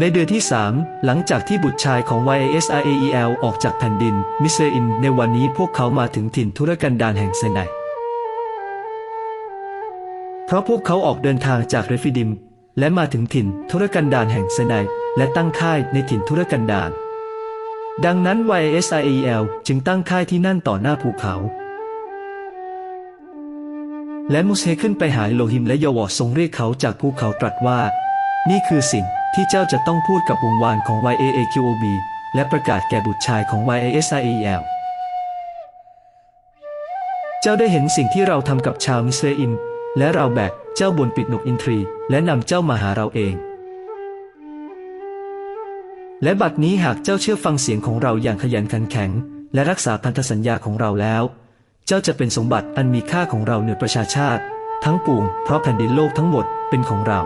ในเดือนที่ 3 หลังจากที่บุตรชายของ YASRAEL ออกจากแผ่นดิน มิสเรอิมในวันนี้พวกเขามาถึงถิ่นทุรกันดารแห่งเซนไนเพราะพวกเขาออกเดินทางจากเรฟิดิม และมาถึงถิ่นทุรกันดารแห่งเซนไนและตั้งค่ายในถิ่นทุรกันดารดังนั้น YSIAL จึงตั้งค่ายที่นั่นต่อหน้าภูเขา และมูเซขึ้นไปหาโลหิมและยาวอทรงเรียกเขาจากภูเขาตรัสว่า นี่คือสิ่ง ที่เจ้าจะต้องพูดกับวงวานของ YAAQOB และประกาศแก่บุตรชายของ YASIAL เจ้าได้เห็นสิ่งที่เราทำกับชาวมิสเรอิมและเราแบกเจ้าบนปิดหนุกอินทรี และนำเจ้ามาหาเราเอง และบัดนี้หากเจ้าเชื่อฟังเสียงของเราอย่างขยันขันแข็ง และรักษาพันธสัญญาของเราแล้ว เจ้าจะเป็นสมบัติอันมีค่าของเราเหนือประชาชาติ ทั้งปวงเพราะแผ่นดินโลกทั้งหมดเป็นของเรา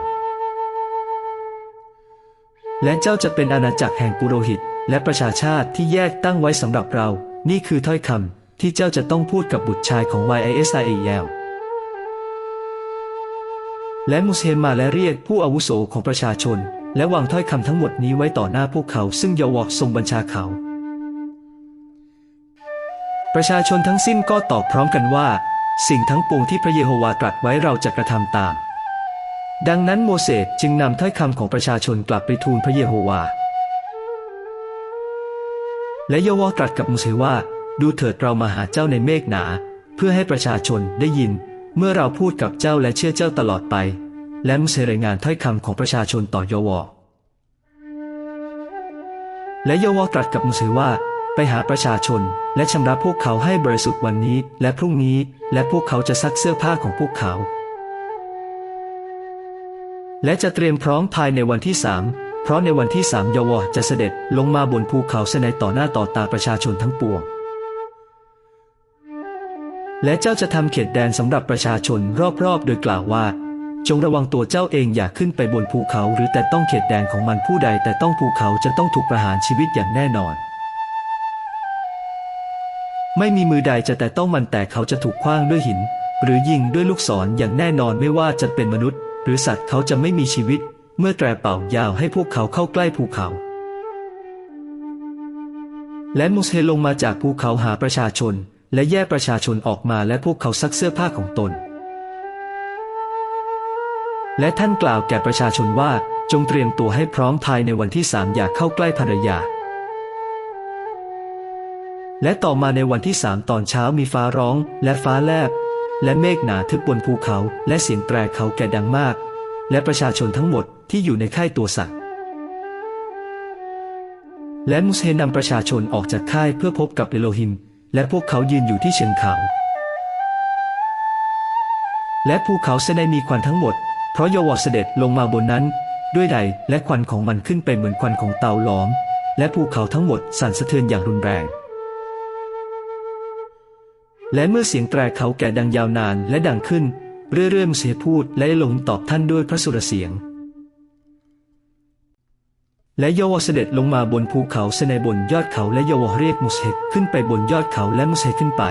และเจ้าจะเป็นอาณาจักรแห่งปุโรหิต และประชาชาติที่แยกตั้งไว้สำหรับเรา นี่คือถ้อยคำที่เจ้าจะต้องพูดกับบุตรชายของ YISIAL และมูเซมาและเรียกผู้อาวุโสของประชาชน และวางถ้อยคำทั้งหมดนี้ไว้ต่อหน้าพวกเขา ซึ่งยาวอกทรงบัญชาเขา ประชาชนทั้งสิ้นก็ตอบพร้อมกันว่า สิ่งทั้งปวงที่พระเยโฮวาตรัสไว้เราจะกระทำตาม ดังนั้นโมเสสจึงนำถ้อยคำของประชาชนกลับไปทูลพระเยโฮวา และยาวอตรัสกับโมเสว่า ดูเถิดเรามาหาเจ้าในเมฆหนา เพื่อให้ประชาชนได้ยิน เมื่อเราพูดกับเจ้าและเชื่อเจ้าตลอดไป และโมเสรายงานถ้อยคำของประชาชนต่อยาวอและยาวอตรัสกับโมูเสว่า ไปหาประชาชน และชำระพวกเขาให้บริสุทธิ์วันนี้ และพรุ่งนี้ และพวกเขาจะซักเสื้อผ้าของพวกเขา และจะเตรียมพร้อมภายในวันที่สามเพราะในวันที่สามยาวอจะเสด็จลงมาบนภูเขาเสนต่อหน้าต่อตาประชาชนทั้งปวง และเจ้าจะทำเขตแดนสำหรับประชาชนรอบๆ โดยกล่าวว่า จงระวังตัวเจ้าเองอย่าขึ้นไปบนภูเขา หรือแต่ต้องเขตแดนของมันผู้ใด แต่ต้องภูเขาจะต้องถูกประหารชีวิตอย่างแน่นอน ไม่มีมือใดจะแต่ต้องมันแต่เขาจะถูกคว้างด้วยหิน หรือยิงด้วยลูกศรออย่างแน่นอนไม่ว่าจะเป็นมนุษย์ หรือสัตว์เขาจะไม่มีชีวิต เมื่อแตรเป่ายาวให้พวกเขาเข้าใกล้ภูเขา และมูเซลงมาจากภูเขาหาประชาชน และแยกประชาชนออกมาและพวกเขาซักเสื้อผ้าของตน และท่านกล่าวแก่ประชาชนว่าจงเตรียมตัวให้พร้อมภายในวันที่สามอย่าเข้าใกล้ภรรยา และต่อมาในวันที่สามตอนเช้ามีฟ้าร้องและฟ้าแลบ และเมฆหนาทึบบนภูเขา และเสียงแตรเขาแก่ดังมาก และประชาชนทั้งหมดที่อยู่ในค่ายตัวสัตว์และมูเซนำประชาชนออกจากค่ายเพื่อพบกับเอโลหิม และพวกเขายืนอยู่ที่เชิงเขา และภูเขาเซไนมีควันทั้งหมด เพราะโยวอเสด็จลงมาบนนั้น ด้วยใดและควันของมันขึ้นไปเหมือนควันของเตาหลอม และภูเขาทั้งหมดสั่นสะเทือนอย่างรุนแรง และเมื่อเสียงแตรเขาแก่ดังยาวนานและดังขึ้น เรื่อยๆมุเสพูดและลงตอบท่านด้วยพระสุรเสียง และโยวเสด็จลงมาบนภูเขาเสนบนยอดเขาและโยวเรียกมุสเฮขึ้นไปบนยอดเขาและมุสเฮขึ้นไป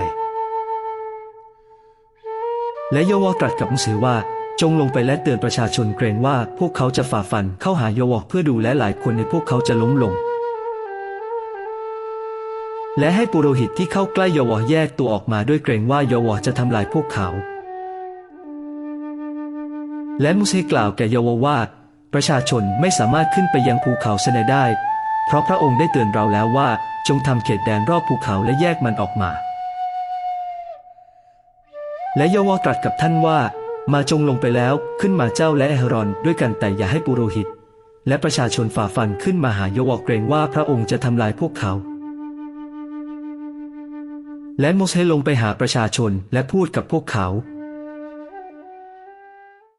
และโยวตรัสกับมุสเฮว่าจงลงไปและเตือนประชาชนเกรงว่าพวกเขาจะฝ่าฟันเข้าหาโยวอเพื่อดูและหลายคนในพวกเขาจะล้มลง และให้ปุโรหิตที่เข้าใกล้โยวอแยกตัวออกมาด้วยเกรงว่าโยวอจะทำลายพวกเขา และมุเซกล่าวแก่โยวอว่า ประชาชนไม่สามารถขึ้นไปยังภูเขาเสนได้ เพราะพระองค์ได้เตือนเราแล้วว่าจงทำเขตแดนรอบภูเขาและแยกมันออกมา และโยวอตรัสกับท่านว่า มาจงลงไปแล้วขึ้นมาเจ้าและเอฮรอนด้วยกันแต่อย่าให้ปุโรหิต และประชาชนฝ่าฟันขึ้นมาหาโยวอเกรงว่าพระองค์จะทำลายพวกเขา และโมเสสลงไปหาประชาชนและพูดกับพวกเขา